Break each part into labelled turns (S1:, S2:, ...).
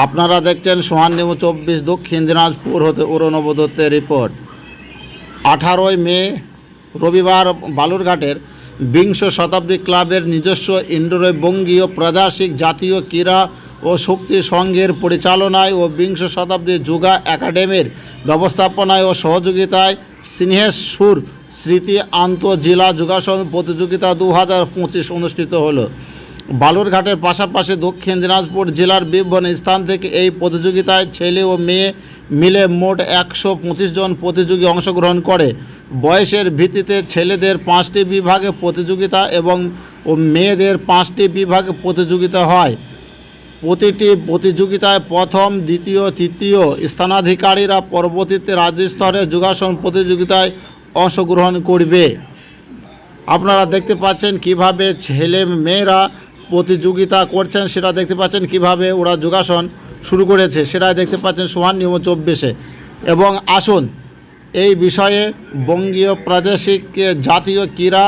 S1: আপনারা দেখছেন সোহান নিউজ চব্বিশ, দক্ষিণ দিনাজপুর হতে অরুণব দত্তের রিপোর্ট। আঠারোই মে, রবিবার বালুরঘাটের বিংশ শতাব্দী ক্লাবের নিজস্ব ইন্ডোরে বঙ্গীয় প্রাদেশিক জাতীয় ক্রীড়া ও শক্তি সংঘের পরিচালনায় ও বিংশ শতাব্দী যুগা একাডেমির ব্যবস্থাপনায় ও সহযোগিতায় সিনহেশ্বর স্মৃতি আন্তঃজেলা যোগাসন প্রতিযোগিতা দু হাজার পঁচিশ অনুষ্ঠিত হলো। বালুরঘাটের পাশাপাশি দক্ষিণ দিনাজপুর জেলার বিভিন্ন স্থান থেকে এই প্রতিযোগিতায় ছেলে ও মেয়ে মিলে মোট একশো পঁচিশ জন প্রতিযোগী অংশগ্রহণ করে। বয়সের ভিত্তিতে ছেলেদের পাঁচটি বিভাগে প্রতিযোগিতা এবং ও মেয়েদের পাঁচটি বিভাগে প্রতিযোগিতা হয়। প্রতিটি প্রতিযোগিতায় প্রথম, দ্বিতীয়, তৃতীয় স্থানাধিকারীরা পরবর্তীতে রাজ্য স্তরে যোগাসন প্রতিযোগিতায় অংশগ্রহণ করবে। আপনারা দেখতে পাচ্ছেন কীভাবে ছেলে মেয়েরা প্রতিযোগিতা করছেন, সেটা দেখতে পাচ্ছেন কীভাবে ওরা যোগাসন শুরু করেছে সেটা দেখতে পাচ্ছেন সোহান নিয়ম চব্বিশে। এবং আসুন, এই বিষয়ে বঙ্গীয় প্রাদেশিক জাতীয় ক্রীড়া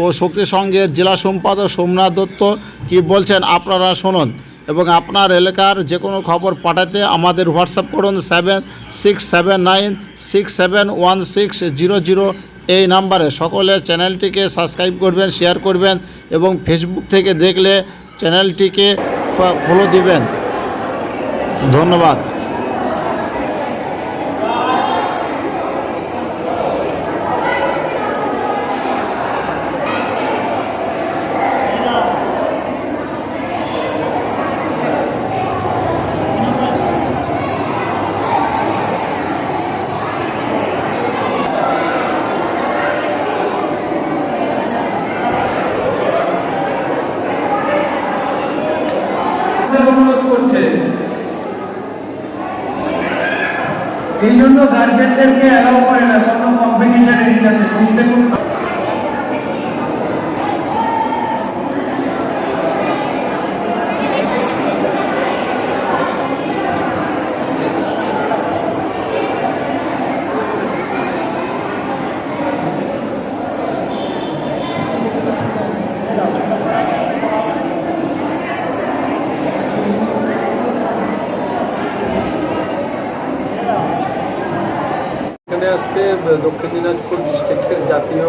S1: ও শক্তি সংঘের জেলা সম্পাদক সোমনাথ দত্ত কি বলছেন আপনারা শুনুন। এবং আপনার এলাকার যে কোনো খবর পাঠাতে আমাদের হোয়াটসঅ্যাপ করুন, seven six seven nine six seven one six zero zero এই নাম্বারে সকলে চ্যানেলটিকে সাবস্ক্রাইব করবেন শেয়ার করবেন এবং ফেসবুক থেকে দেখলে চ্যানেলটিকে ফলো দিবেন। ধন্যবাদ।
S2: অনুরোধ করছে। এই জন্য গার্জেনদেরকে অ্যালাউ করে না কোনো কম্পিটিশনের যাতে শুনতে খুব
S3: আজকে দক্ষিণ দিনাজপুর ডিস্ট্রিক্টের জাতীয়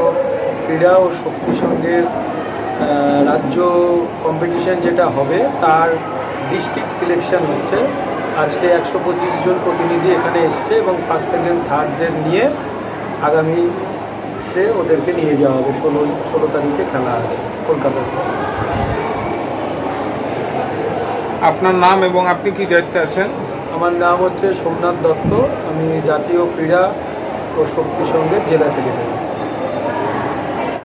S3: ক্রীড়া ও শক্তি সংঘের রাজ্য কম্পিটিশন যেটা হবে তার ডিস্ট্রিক্ট সিলেকশন হচ্ছে। আজকে একশো পঁচিশ জন প্রতিনিধি এখানে এসছে এবং ফার্স্ট সেকেন্ড থার্ডদের নিয়ে আগামীতে ওদেরকে নিয়ে যাওয়া হবে। ষোলো ষোলো তারিখে খেলা আছে কলকাতাতে
S4: আপনার নাম এবং আপনি কি দায়িত্বে আছেন?
S3: আমার নাম হচ্ছে সোমনাথ দত্ত। আমি জাতীয় ক্রীড়া ও শক্তি সংঘের জেলা সেক্রেটারি।